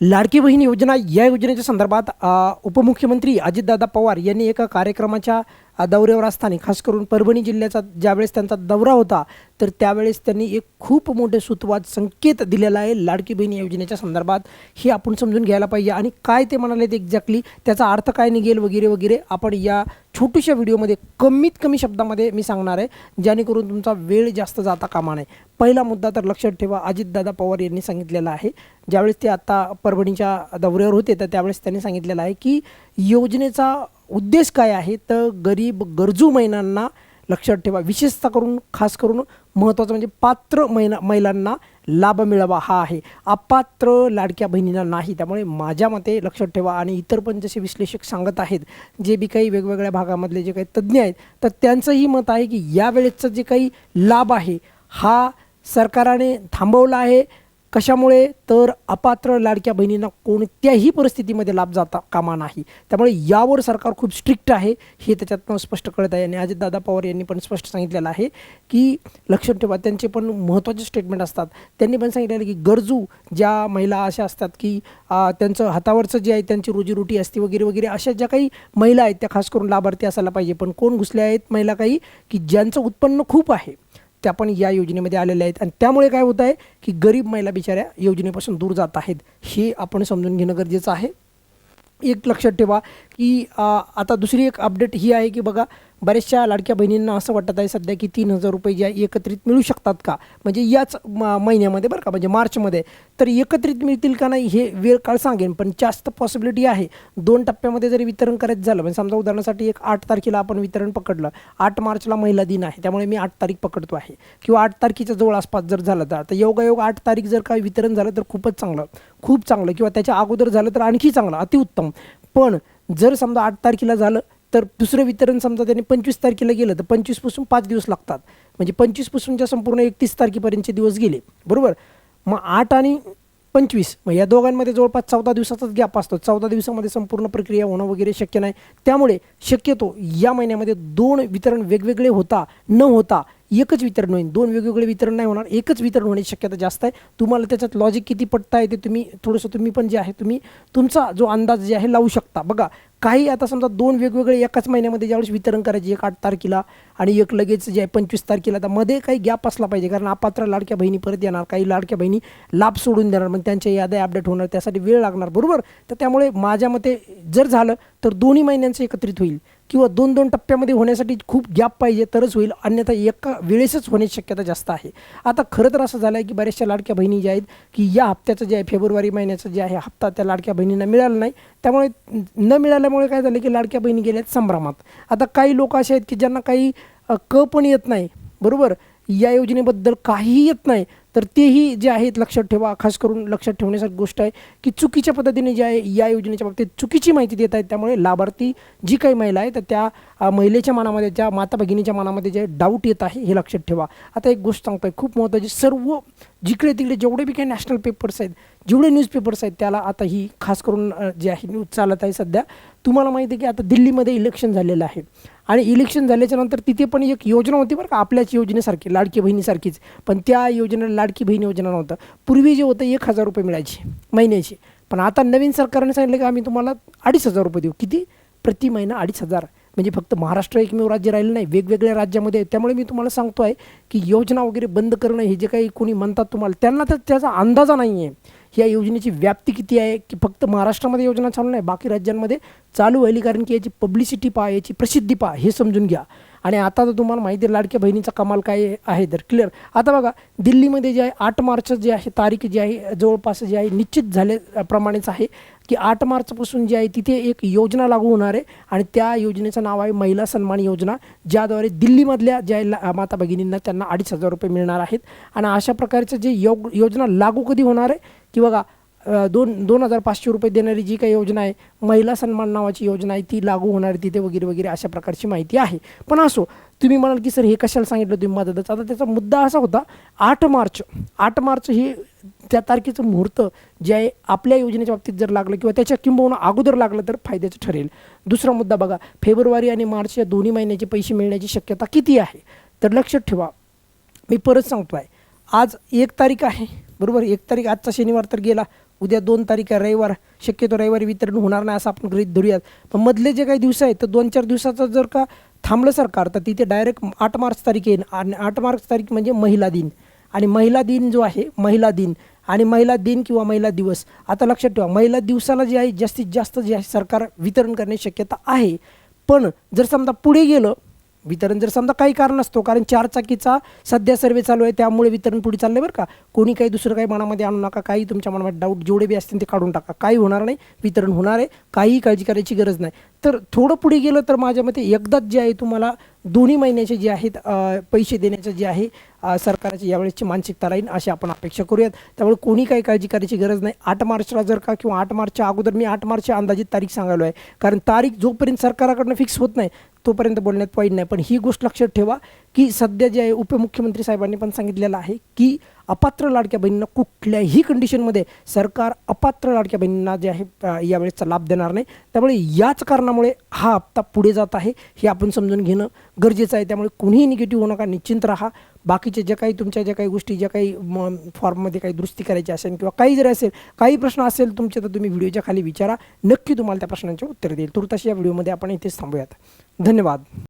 लाडकी बहीण योजना या योजनेच्या संदर्भात उपमुख्यमंत्री अजितदादा पवार यांनी एका कार्यक्रमाच्या दौऱ्यावर असताना खास करून परभणी जिल्ह्याचा ज्यावेळेस त्यांचा दौरा होता तर त्यावेळेस त्यांनी एक खूप मोठे सुतवाद संकेत दिलेला आहे लाडकी बहीण योजनेच्या संदर्भात. हे आपण समजून घ्यायला पाहिजे. आणि काय ते म्हणाले ते एक्झॅक्टली त्याचा अर्थ काय निघेल वगैरे वगैरे आपण या छोट्याशा व्हिडिओमध्ये कमीत कमी शब्दामध्ये मी सांगणार आहे जेणेकरून तुमचा वेळ जास्त जाता कामा नये. पहिला मुद्दा तर लक्षात ठेवा अजितदादा पवार यांनी सांगितलेला आहे. ज्यावेळेस ते आत्ता परभणीच्या दौऱ्यावर होते तर त्यावेळेस त्यांनी सांगितलेलं आहे की योजनेचा उद्देश काय आहे? तर गरीब गरजू महिलांना लक्षात ठेवा. विशेषतः करून खास करून महत्त्वाचं म्हणजे पात्र महिला महिलांना लाभ मिळावा हा आहे. अपात्र लाडक्या बहिणींना नाही. त्यामुळे माझ्या मते लक्षात ठेवा. आणि इतर पण जसे विश्लेषक सांगत आहेत जे बी काही वेगवेगळ्या भागामधले जे काही तज्ज्ञ आहेत तर त्यांचंही मत आहे की यावेळेसचं जे काही लाभ आहे हा सरकारने थांबवला आहे. कशामुळे तर अपात्र लाडक्या बहिणींना कोणत्याही परिस्थितीमध्ये लाभ जाता कामा नाही. त्यामुळे यावर सरकार खूप स्ट्रिक्ट आहे हे त्याच्यातनं स्पष्ट कळत आहे. आणि अजितदादा पवार यांनी पण स्पष्ट सांगितलेलं आहे की लक्षात ठेवा त्यांचे पण महत्त्वाचे स्टेटमेंट असतात. त्यांनी पण सांगितलेलं की गरजू ज्या महिला अशा असतात की त्यांचं हातावरचं जे आहे त्यांची रोजीरोटी असते वगैरे वगैरे अशा ज्या काही महिला आहेत त्या खास करून लाभार्थी असायला पाहिजे. पण कोण घुसल्या आहेत महिला काही? की ज्यांचं उत्पन्न खूप आहे. त्या पण या योजनेमध्ये आलेल्या आहेत. आणि त्यामुळे काय होत आहे की गरीब महिला बिचाऱ्या योजनेपासून दूर जात आहेत. हे आपण समजून घेणं गरजेचं आहे. एक लक्षात ठेवा की आता दुसरी एक अपडेट ही आहे की बघा बऱ्याचशा लाडक्या बहिणींना असं वाटत आहे सध्या की तीन हजार रुपये ज्या एकत्रित मिळू शकतात का? म्हणजे याच म- महिन्यामध्ये बरं का म्हणजे मार्चमध्ये. तर एकत्रित मिळतील का नाही हे वेळ काळ सांगेन पण जास्त पॉसिबिलिटी आहे. दोन टप्प्यामध्ये जरी वितरण करायचं झालं म्हणजे समजा उदाहरणासाठी एक आठ तारखेला आपण वितरण पकडलं. आठ मार्चला महिला दिन आहे त्यामुळे मी आठ तारीख पकडतो आहे. किंवा आठ तारखेच्या जवळ आसपास जर झालं तर योगायोग आठ तारीख जर काही वितरण झालं तर खूपच चांगलं. खूप चांगलं किंवा त्याच्या अगोदर झालं तर आणखी चांगलं अतिउत्तम. पण जर समजा आठ तारखेला झालं तर दुसरं वितरण समजा त्याने पंचवीस तारखेला गेलं तर पंचवीसपासून पाच दिवस लागतात. म्हणजे पंचवीसपासूनच्या संपूर्ण एकतीस तारखेपर्यंतचे दिवस गेले. बरोबर? मग आठ आणि पंचवीस मग या दोघांमध्ये जवळपास चौदा दिवसाचाच गॅप असतो. चौदा दिवसामध्ये संपूर्ण प्रक्रिया होणं वगैरे शक्य नाही. त्यामुळे शक्यतो या महिन्यामध्ये दोन वितरण वेगवेगळे होता न होता एकच वितरण होईल दोन वेगवेगळे वितरण नाही होणार. एकच वितरण होण्याची शक्यता जास्त आहे. तुम्हाला त्याच्यात लॉजिक किती पटता आहे ते तुम्ही थोडंसं तुम्ही पण जे आहे तुम्ही तुमचा जो अंदाज जे आहे लावू शकता. बघा काही आता समजा दोन वेगवेगळे एकाच महिन्यामध्ये ज्यावेळेस वितरण करायचे एक आठ तारखेला आणि एक लगेच जे आहे पंचवीस तारखेला तर मध्ये काही गॅप असला पाहिजे. कारण अपात्र लाडक्या बहिणी परत येणार. काही लाडक्या बहिणी लाभ सोडून देणार. मग त्यांच्या याद्या अपडेट होणार. त्यासाठी वेळ लागणार. बरोबर? तर त्यामुळे माझ्या मते जर झालं तर दोन्ही महिन्यांचं एकत्रित होईल. किंवा दोन दोन टप्प्यामध्ये होण्यासाठी खूप गॅप पाहिजे तरच होईल. अन्यथा एका वेळेसच होण्याची शक्यता जास्त आहे. आता खरं तर असं झालं आहे की बऱ्याचशा लाडक्या बहिणी ज्या आहेत की या हप्त्याचं जे आहे फेब्रुवारी महिन्याचं जे आहे हप्ता त्या लाडक्या बहिणींना मिळाला नाही. त्यामुळे न मिळाल्यामुळे काय झालं की लाडक्या बहिणी गेल्या आहेत संभ्रमात. आता काही लोक असे आहेत की ज्यांना काही क पण येत नाही. बरोबर? या योजनेबद्दल काहीही येत नाही. तर तेही जे आहेत लक्षात ठेवा. खास करून लक्षात ठेवण्यासारखी गोष्ट आहे की चुकीच्या पद्धतीने जे आहे या योजनेच्या बाबतीत चुकीची माहिती देत आहेत. त्यामुळे लाभार्थी जी काही महिला आहे तर त्या महिलेच्या मनामध्ये ज्या माता भगिनीच्या मनामध्ये जे डाऊट येत आहे हे लक्षात ठेवा. आता एक गोष्ट सांगतोय. खूप महत्त्वाची सर्व जिकडे तिकडे जेवढे बी काही नॅशनल पेपर्स आहेत जेवढे न्यूजपेपर्स आहेत त्याला आता ही खास करून जे आहे न्यूज चालत आहे सध्या तुम्हाला माहिती आहे की आता दिल्लीमध्ये इलेक्शन झालेलं आहे. आणि इलेक्शन झाल्याच्यानंतर तिथे पण एक योजना होती बरं का आपल्याच योजनेसारखी लाडकी बहिणीसारखीच. पण त्या योजनेला लाडकी बहीण योजना नव्हतं. पूर्वी जे होतं एक हजार रुपये मिळायचे महिन्याचे. पण आता नवीन सरकारने सांगितलं की आम्ही तुम्हाला अडीच हजार रुपये देऊ. किती? प्रति महिना अडीच हजार. म्हणजे फक्त महाराष्ट्र एकमेव राज्य राहिलं नाही वेगवेगळ्या राज्यामध्ये आहे. त्यामुळे मी तुम्हाला सांगतो आहे की योजना वगैरे बंद करणं हे जे काही कोणी म्हणतात तुम्हाला त्यांना तर त्याचा अंदाजा नाही आहे या योजनेची व्याप्ती किती आहे? की फक्त महाराष्ट्रामध्ये योजना चालू नाही बाकी राज्यांमध्ये चालू व्हायली? कारण की याची पब्लिसिटी पहा याची प्रसिद्धी पहा हे समजून घ्या. आणि आता तर तुम्हाला माहिती आहे लाडक्या बहिणीचा कमाल काय आहे तर क्लिअर आता बघा दिल्लीमध्ये जे आहे आठ मार्च जे आहे तारीख जी आहे जवळपास जे आहे निश्चित झाल्याप्रमाणेच आहे की आठ मार्चपासून जे आहे तिथे एक योजना लागू होणार आहे आणि त्या योजनेचं नाव आहे महिला सन्मान योजना ज्याद्वारे दिल्लीमधल्या ज्या माता भगिनींना त्यांना अडीच हजार रुपये मिळणार आहेत. आणि अशा प्रकारचं जे योग योजना लागू कधी होणार आहे? की बघा दोन दोन हजार पाचशे रुपये देणारी जी काही योजना आहे महिला सन्मान नावाची योजना आहे ती लागू होणार तिथे वगैरे वगैरे अशा प्रकारची माहिती आहे. पण असो तुम्ही म्हणाल की सर हे कशाला सांगितलं तुम्ही मदतच? आता त्याचा मुद्दा असा होता आठ मार्च आठ मार्च हे त्या तारखेचं मुहूर्त जे आहे आपल्या योजनेच्या बाबतीत जर लागलं किंवा त्याच्या किंबहुना अगोदर लागलं तर फायद्याचं ठरेल. दुसरा मुद्दा बघा फेब्रुवारी आणि मार्च या दोन्ही महिन्याचे पैसे मिळण्याची शक्यता किती आहे? तर लक्षात ठेवा मी परत सांगतो आहे आज एक तारीख आहे. बरोबर एक तारीख आजचा शनिवार तर गेला. उद्या दोन तारीख आहे रविवार. शक्यतो रविवारी वितरण होणार नाही असं आपण गृहित धरूयात. पण मधले जे काही दिवस आहेत तर दोन चार दिवसाचं जर का थांबलं सरकार तर तिथे डायरेक्ट आठ मार्च तारीख येईल आणि आठ मार्च तारीख म्हणजे महिला दिन. आणि महिला दिन जो आहे महिला दिन. आणि महिला दिन किंवा महिला दिवस. आता लक्षात ठेवा महिला दिवसाला जे आहे जास्तीत जास्त जे आहे सरकार वितरण करण्याची शक्यता आहे. पण जर समजा पुढे गेलं वितरण जर समजा काही कारण असतो कारण चार चाकीचा सध्या सर्वे चालू आहे त्यामुळे वितरण पुढे चाललंय बरं का? कोणी काही दुसरं काही मनामध्ये आणू नका काही तुमच्या मनामध्ये डाऊट जेवढे बी असतील ते काढून टाका. काही होणार नाही वितरण होणार आहे काहीही काळजी करायची गरज नाही. तर थोडं पुढे गेलं तर माझ्या मते एकदाच जे आहे तुम्हाला दोन्ही महिन्याचे जे आहेत पैसे देण्याचे जे आहे सरकारची यावेळेसची मानसिकता राहील अशी आपण अपेक्षा करूयात. त्यामुळे कोणी काही काळजी करायची गरज नाही. आठ मार्चला जर का किंवा आठ मार्चच्या अगोदर मी आठ मार्चच्या अंदाजित तारीख सांगायलो आहे. कारण तारीख जोपर्यंत सरकाराकडनं फिक्स होत नाही तोपर्यंत बोलण्यात पॉईंट नाही. पण ही गोष्ट लक्षात ठेवा की सध्या जे आहे उपमुख्यमंत्री साहेबांनी पण सांगितलेलं आहे की अपात्र लाडक्या बहिणींना कुठल्याही कंडिशनमध्ये सरकार अपात्र लाडक्या बहिणींना जे आहे यावेळेचा यावेळेसचा लाभ देणार नाही. त्यामुळे याच कारणामुळे हा हप्ता पुढे जात आहे. हे आपण समजून घेणं गरजेचं आहे. त्यामुळे कुणीही निगेटिव्ह होऊ नका. निश्चिंत राहा. बाकीचे जे काही तुमच्या ज्या काही गोष्टी ज्या काही म फॉर्ममध्ये काही दुरुस्ती करायची असेल किंवा काही जरी असेल काही प्रश्न असेल तुमचे तर तुम्ही व्हिडिओच्या खाली विचारा. नक्की तुम्हाला त्या प्रश्नांचे उत्तर देईल. तुर्ताशी या व्हिडिओमध्ये आपण इथेच थांबूयात. धन्यवाद.